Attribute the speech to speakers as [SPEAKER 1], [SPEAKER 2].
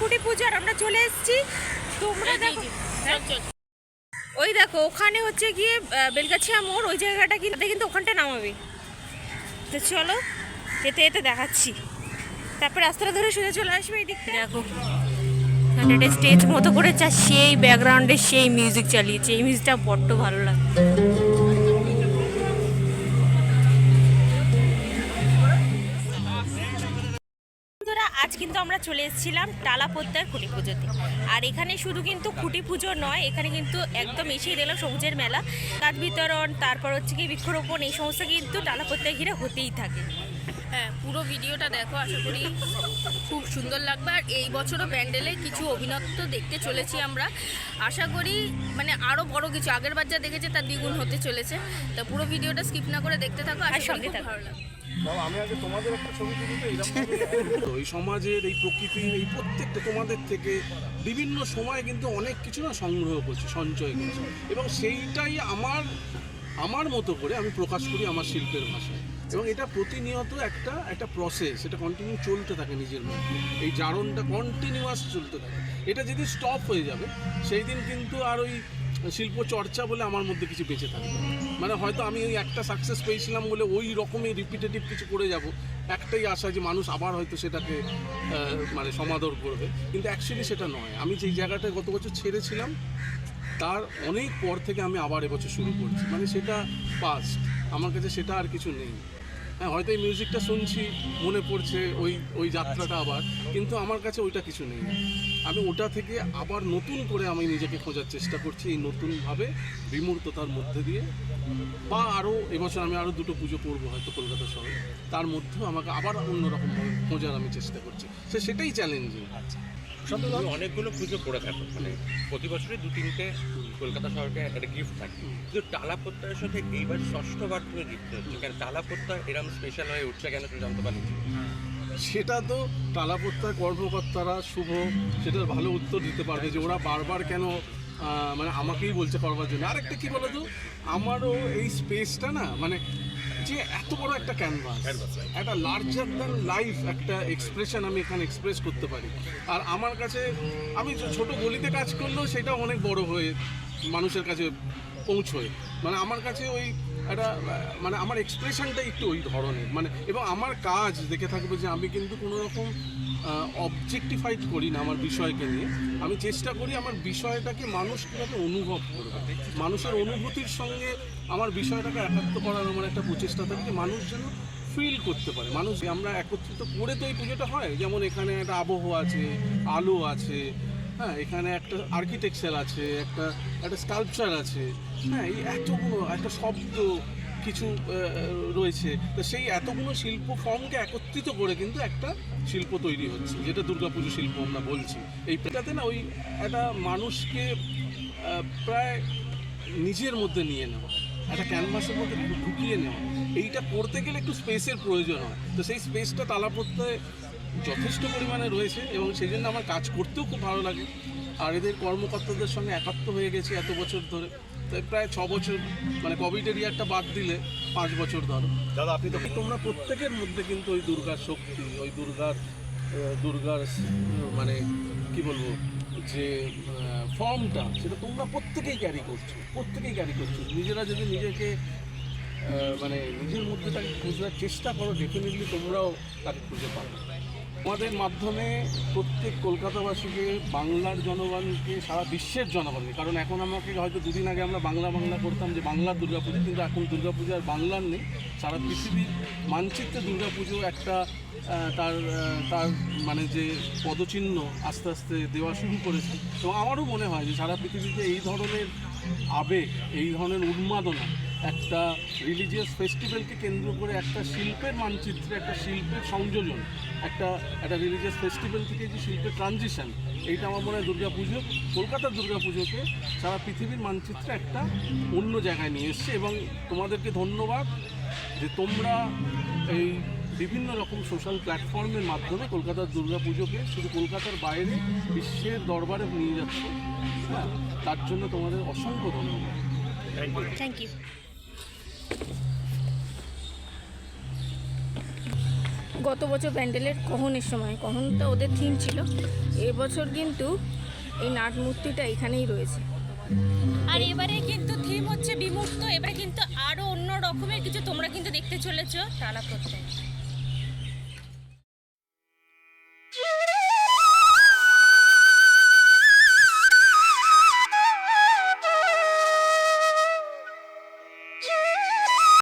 [SPEAKER 1] কুটি পুজো আর আমরা চলে এসেছি। তোমরা দেখো? ওই দেখো ওখানে হচ্ছে গিয়ে বেলগাছিয়া মোড় ওই জায়গাটা কিন্তু কিন্তু ওখানটা নামাবে। তো চলো যেতে যেতে দেখাচ্ছি। তারপরে রাস্তাটা ধরে সোজা চলে আসবে এই দিক দেখো একটা স্টেজ মতো করে চা সেই ব্যাকগ্রাউন্ডে সেই মিউজিক চালিয়েছে। এই মিউজিকটা বড্ড ভালো লাগে আজ কিন্তু আমরা চলে এসেছিলাম টালাপত্তার খুঁটি পুজোতে। আর এখানে শুধু কিন্তু খুঁটি পুজো নয় এখানে কিন্তু একদম এসেই দেখলাম সবুজের মেলা। কাজ বিতরণ তারপর হচ্ছে কি বৃক্ষরোপণ এই সমস্ত কিন্তু টালাপত্তায় ঘিরে হতেই থাকে।
[SPEAKER 2] হ্যাঁ পুরো ভিডিওটা দেখো আশা করি খুব সুন্দর লাগবে। আর এই বছরও প্যান্ডেলে কিছু অভিনত্ব দেখতে চলেছি আমরা। আশা করি মানে আরও বড় কিছু আগের বার যা দেখেছে তার দ্বিগুণ হতে চলেছে। তা পুরো ভিডিওটা স্কিপ না করে দেখতে থাকো
[SPEAKER 1] আর সঙ্গে থাকো।
[SPEAKER 2] ভালো লাগবে।
[SPEAKER 3] আমি আগে তোমাদের এই সমাজের, এই প্রকৃতির এই প্রত্যেকটা তোমাদের থেকে বিভিন্ন সময় কিন্তু অনেক কিছু না সংগ্রহ করছি, সঞ্চয় করছি। এবং সেইটাই আমার আমার মতো করে আমি প্রকাশ করি আমার শিল্পের ভাষায়। এবং এটা প্রতিনিয়ত একটা একটা প্রসেস এটা কন্টিনিউ চলতে থাকে নিজের মধ্যে। এই জারণটা কন্টিনিউয়াস চলতে থাকে। এটা যদি স্টপ হয়ে যাবে সেই দিন কিন্তু আর ওই শিল্প চর্চা বলে আমার মধ্যে কিছু বেঁচে থাকবে মানে হয়তো আমি ওই একটা সাকসেস পেয়েছিলাম বলে ওই রকমই রিপিটেটিভ কিছু করে যাব। একটাই আশা যে মানুষ আবার হয়তো সেটাকে মানে সমাদর করবে। কিন্তু অ্যাকচুয়ালি সেটা নয়। আমি যেই জায়গাটায় গত বছর ছেড়েছিলাম, তার অনেক পর থেকে আমি আবার এবছর শুরু করছি। মানে সেটা পাস্ট আমার কাছে সেটা আর কিছু নেই। হ্যাঁ হয়তো এই মিউজিকটা শুনছি মনে পড়ছে ওই ওই যাত্রাটা আবার কিন্তু আমার কাছে ওইটা কিছু নেই। আমি ওটা থেকে আবার নতুন করে আমি নিজেকে খোঁজার চেষ্টা করছি এই নতুনভাবে বিমূর্ততার মধ্যে দিয়ে। বা আরও এবছর আমি আরও দুটো পুজো করব হয়তো কলকাতা শহরে। তার মধ্যেও আমাকে আবার অন্যরকমভাবে খোঁজার আমি চেষ্টা করছি। সে সেটাই চ্যালেঞ্জিং
[SPEAKER 4] তুমি অনেকগুলো পুজো করে থাকো। মানে প্রতি বছরই দু, তিনটে কলকাতা শহরকে একটা গিফট থাকে। কিন্তু টালা প্রত্যয়ের সাথে এইবার ষষ্ঠবার তুমি যুক্ত হচ্ছে। কেন টালা প্রত্যয় এরকম স্পেশাল হয়ে উঠছে কেন তুমি জানতে পারি
[SPEAKER 3] সেটা তো টালাপত্তার কর্মকর্তারা শুভ, সেটার ভালো উত্তর দিতে পারবে যে ওরা বারবার কেন মানে আমাকেই বলছে করবার জন্য। আরেকটা কি বলতো? আমারও এই স্পেসটা না মানে যে এত বড় একটা ক্যানভাস একটা লার্জার দ্যান লাইফ একটা এক্সপ্রেশন আমি এখানে এক্সপ্রেস করতে পারি। আর আমার কাছে আমি যে ছোট গলিতে কাজ করলেও সেটা অনেক বড় হয়ে মানুষের কাছে পৌঁছয়। মানে আমার কাছে ওই একটা মানে আমার এক্সপ্রেশনটা একটু ওই ধরনের। মানে এবং আমার কাজ দেখে থাকবে যে আমি কিন্তু কোনো রকম অবজেক্টিফাইড করি না আমার বিষয়কে নিয়ে। আমি চেষ্টা করি আমার বিষয়টাকে মানুষ কীভাবে অনুভব করবে। মানুষের অনুভূতির সঙ্গে আমার বিষয়টাকে একাত্ম করার আমার একটা প্রচেষ্টা থাকে, মানুষ যেন ফিল করতে পারে। মানুষ আমরা একত্রিত করে তো এই পুজোটা হয়। যেমন এখানে একটা আবহ আছে, আলো আছে হ্যাঁ এখানে একটা আর্কিটেকচার আছে, একটা একটা স্কাল্পচার আছে। হ্যাঁ এই এতগুলো, একটা শব্দ কিছু রয়েছে। তো সেই এতগুলো শিল্প ফর্মকে একত্রিত করে কিন্তু একটা শিল্প তৈরি হচ্ছে, যেটা দুর্গাপুজো শিল্প আমরা বলছি। এই এটাতে না ওই একটা মানুষকে প্রায় নিজের মধ্যে নিয়ে নেওয়া, একটা ক্যানভাসের মধ্যে ঢুকিয়ে নেওয়া। এইটা করতে গেলে একটু স্পেসের প্রয়োজন হয়। তো সেই স্পেসটা তালাপত্তে যথেষ্ট পরিমাণে রয়েছে এবং সেই জন্য আমার কাজ করতেও খুব ভালো লাগে। আর এদের কর্মকর্তাদের সঙ্গে একাত্ম হয়ে গেছি এত বছর ধরে। তাই প্রায় ছ বছর মানে কোভিডের ইয়ারটা বাদ দিলে পাঁচ বছর ধরো। দাদা আপনি তো তোমরা প্রত্যেকের মধ্যে কিন্তু ওই দুর্গার শক্তি ওই দুর্গার দুর্গার মানে কি বলব যে ফর্মটা সেটা তোমরা প্রত্যেকেই ক্যারি করছ প্রত্যেকেই ক্যারি করছ। নিজেরা যদি নিজেকে মানে নিজের মধ্যে তাকে খোঁজার চেষ্টা করো ডেফিনেটলি তোমরাও তাকে খুঁজে পাবে। আমাদের মাধ্যমে প্রত্যেক কলকাতাবাসীকে, বাংলার জনগণকে, সারা বিশ্বের জনগণকে, কারণ এখন আমাকে হয়তো দুদিন আগে আমরা বাংলা বাংলা করতাম যে বাংলার দুর্গাপুজো, কিন্তু এখন দুর্গাপুজো আর বাংলার নেই। সারা পৃথিবীর মানচিত্রে দুর্গাপুজো একটা তার তার মানে যে পদচিহ্ন আস্তে আস্তে দেওয়া শুরু করেছে। তো আমারও মনে হয় যে সারা পৃথিবীতে এই ধরনের আবেগ, এই ধরনের উন্মাদনা একটা রিলিজিয়াস ফেস্টিভ্যালকে কেন্দ্র করে একটা শিল্পের মানচিত্রে একটা শিল্পের সংযোজন একটা একটা রিলিজিয়াস ফেস্টিভ্যাল থেকে যে শিল্পের ট্রানজিশন এইটা আমার মনে হয় দুর্গা পুজো কলকাতার দুর্গা পুজোকে সারা পৃথিবীর মানচিত্রে একটা অন্য জায়গায় নিয়ে এসছে এবং তোমাদেরকে ধন্যবাদ যে তোমরা এই বিভিন্ন রকম সোশ্যাল প্ল্যাটফর্মের মাধ্যমে কলকাতার দুর্গা পুজোকে শুধু কলকাতার বাইরে বিশ্বের দরবারে নিয়ে যাচ্ছে হ্যাঁ তার জন্য তোমাদের অসংখ্য ধন্যবাদ।
[SPEAKER 1] থ্যাংক ইউ
[SPEAKER 2] গত বছর প্যান্ডেলের কহনের সময়, কহনটা ওদের থিম ছিল। এবছর কিন্তু এই নাট মূর্তিটা এখানেই রয়েছে।
[SPEAKER 1] আর এবারে কিন্তু থিম হচ্ছে বিমূর্ত, এবারে কিন্তু আরও অন্য রকমের কিছু তোমরা কিন্তু দেখতে চলেছো টালা প্রত্যয়